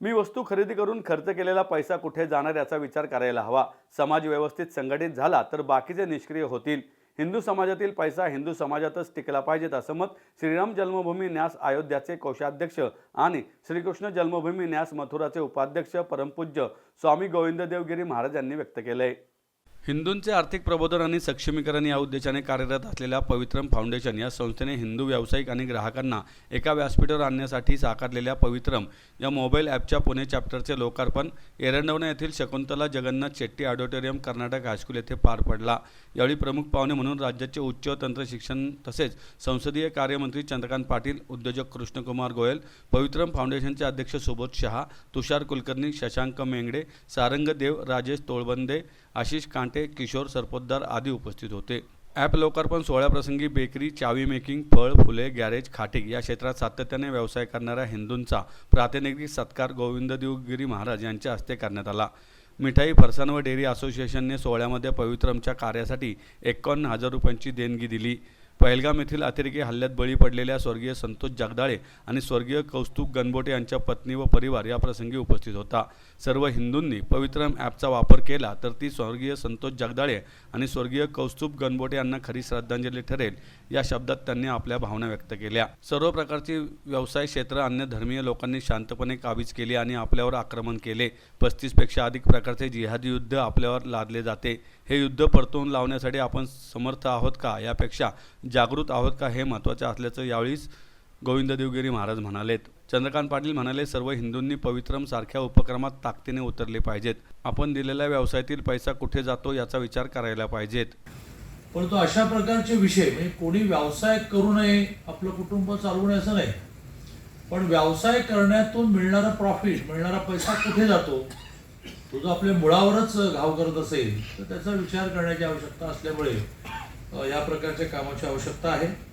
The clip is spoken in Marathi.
मी वस्तू खरेदी करून खर्च केलेला पैसा कुठे जाणार याचा विचार करायला हवा. समाज व्यवस्थित संघटित झाला तर बाकीचे निष्क्रिय होतील. हिंदू समाजातील पैसा हिंदू समाजातच टिकला पाहिजेत असं मत श्रीराम जन्मभूमी न्यास अयोध्याचे कोषाध्यक्ष आणि श्रीकृष्ण जन्मभूमी न्यास मथुराचे उपाध्यक्ष परमपूज्य स्वामी गोविंददेवगिरी महाराज यांनी व्यक्त केलं आहे हिंदूंचे आर्थिक प्रबोधन आणि सक्षमीकरण या उद्देशाने कार्यरत असलेल्या पवित्रम फाउंडेशन या संस्थेने हिंदू व्यावसायिक आणि ग्राहकांना एका व्यासपीठावर आणण्यासाठी साकारलेल्या पवित्रम या मोबाईल ॲपच्या पुणे चॅप्टरचे लोकार्पण एरंडवणे येथील Shakuntala Jagannath Shetty auditorium Karnataka high school येथे पार पडला. यावेळी प्रमुख पाहुणे म्हणून राज्याचे उच्च तंत्र शिक्षण तसेच संसदीय कार्यमंत्री चंद्रकांत पाटील उद्योजक कृष्णकुमार गोयल पवित्रम फाउंडेशनचे अध्यक्ष सुबोध शहा तुषार कुलकर्णी शशांक मेंगडे सारंग देव राजेश तोळबंदे आशिष कांटे किशोर सरपोतदार आदी उपस्थित होते. ॲप लोकार्पण सोहळ्याप्रसंगी बेकरी चावी मेकिंग फळ फुले गॅरेज खाटीक या क्षेत्रात सातत्याने व्यवसाय करणाऱ्या हिंदूंचा प्रातिनिधिक सत्कार गोविंद देवगिरी महाराज यांच्या हस्ते करण्यात आला. मिठाई फरसाण व डेअरी असोसिएशनने सोहळ्यामध्ये पवित्रमच्या कार्यासाठी एकावन्न हजार रुपयांची देणगी दिली. पहलगाम येथील अतिरेकी हल्ल्यात बळी पडलेल्या स्वर्गीय संतोष जगदाळे आणि स्वर्गीय कौस्तुभ गणबोटे यांच्या पत्नी व परिवार या प्रसंगी उपस्थित होता. सर्व हिंदूंनी पवित्रम ॲपचा वापर केला तर ती स्वर्गीय संतोष जगदाळे आणि स्वर्गीय कौस्तुभ गणबोटे यांना खरी श्रद्धांजली ठरेल या शब्दात त्यांनी आपल्या भावना व्यक्त केल्या. सर्व प्रकारची व्यवसाय क्षेत्र अन्य धर्मीय लोकांनी शांतपणे काबीज केली आणि आपल्यावर आक्रमण केले. पस्तीसपेक्षा अधिक प्रकारचे जिहादी युद्ध आपल्यावर लादले जाते. हे युद्ध परतवून लावण्यासाठी आपण समर्थ आहोत का? यापेक्षा जागृत आहोत का हे महत्त्वाचे असल्याचं यावेळीच गोविंद देवगिरी महाराज म्हणालेत. चंद्रकांत पाटील म्हणाले सर्व हिंदूंनी पवित्रम सारख्या उपक्रमात ताकदीने उतरले पाहिजेत. आपण दिलेल्या व्यवसायातील पैसा कुठे जातो याचा विचार करायला पाहिजेत. परंतु अशा प्रकारचे विषय म्हणजे कोणी व्यवसाय करू नये आपलं कुटुंब चालवू नये असं नाही. पण व्यवसाय करण्यातून मिळणारा प्रॉफिट मिळणारा पैसा कुठे जातो तो जो आपल्या मुळावरच घाव करत असेल तर त्याचा विचार करण्याची आवश्यकता असल्यामुळे या प्रकारच्या कामाची आवश्यकता आहे.